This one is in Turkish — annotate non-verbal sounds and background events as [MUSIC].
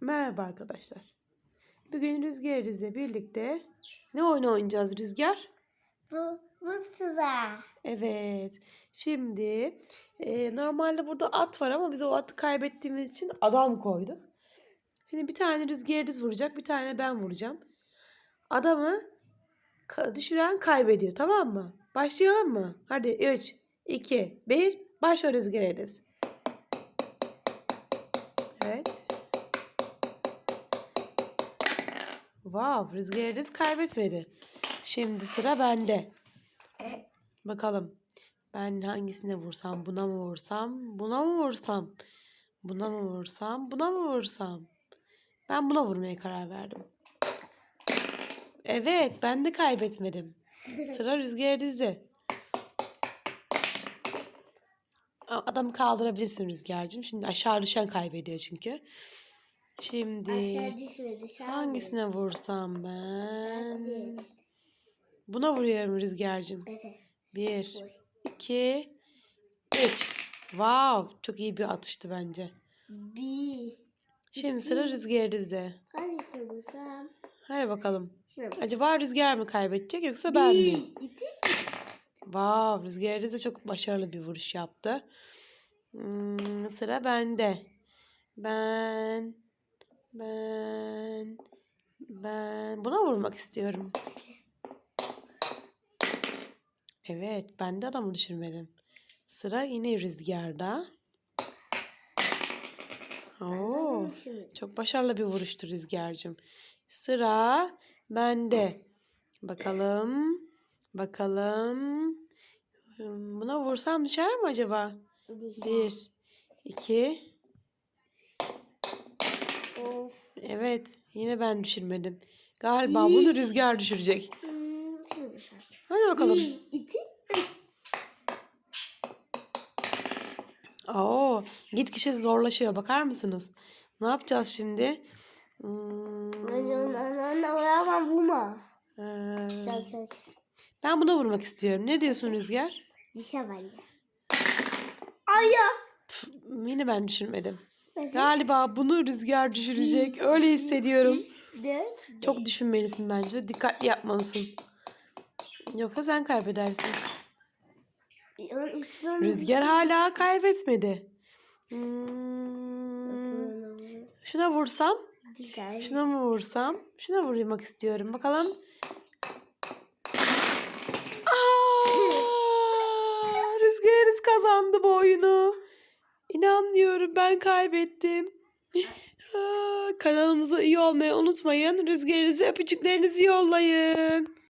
Merhaba arkadaşlar. Bugün Rüzgar ile birlikte ne oyun oynayacağız Rüzgar? Bu, bu sıra. Evet. Şimdi e, normalde burada at var ama biz o atı kaybettiğimiz için adam koyduk. Şimdi bir tane Rüzgar vuracak, bir tane ben vuracağım. Adamı ka- düşüren kaybediyor tamam mı? Başlayalım mı? Hadi 3, 2, 1 başla Rüzgar Ediz. Evet. Wow, Rüzgar Ediz kaybetmedi. Şimdi sıra bende. Bakalım. Ben hangisine vursam? Buna mı vursam? Buna mı vursam? Buna mı vursam? Buna mı vursam? Ben buna vurmaya karar verdim. Evet, ben de kaybetmedim. Sıra Rüzgar Diz'de. A- Adamı kaldırabilirsin Rüzgar'cığım. Şimdi aşağı düşen kaybediyor çünkü. Şimdi Aşağı hangisine vursam ben? Buna vuruyorum Rüzgar'cığım. Bir, Vur. iki, üç. Wow, çok iyi bir atıştı bence. Bir. Şimdi sıra Rüzgar Diz'de. Hangisini bulsam? Hadi bakalım. Şuna bak. Acaba Rüzgar mı kaybedecek yoksa ben mi? Bir, iki. Wow, Rüzgar Diz'de çok başarılı bir vuruş yaptı. Hmm, sıra bende. Ben, ben, ben buna vurmak istiyorum. Evet, ben de adamı düşürmedim. Sıra yine Rüzgar'da. Oo, çok başarılı bir vuruştu Rüzgar'cığım. Sıra bende. Bakalım. Bakalım. Hmm, Buna vursam düşer mi acaba? Bir, iki. Of. Evet, yine ben düşürmedim. Galiba bunu Rüzgar düşürecek. Hadi bakalım. Oo, gitgide zorlaşıyor. Bakar mısınız? Ne yapacağız şimdi? Hmm, sen. ben buna vurmak istiyorum. Ne diyorsun Rüzgar? Dışarı bence. Ayaz. Yine ben düşürmedim. Galiba bunu Rüzgar düşürecek. Öyle hissediyorum. Dört. Çok düşünmelisin bence. Dikkatli yapmalısın. Yoksa sen kaybedersin. Onun üstüne- Rüzgar hala kaybetmedi. Hmm, şuna vursam, şuna mı vursam? Şuna vurmak istiyorum. Bakalım. Aa, [LAUGHS] Rüzgar'ınız kazandı bu oyunu. İnanmıyorum ben kaybettim. Aa, [LAUGHS] kanalımıza üye olmayı unutmayın. Rüzgar'ınızı öpücüklerinizi yollayın.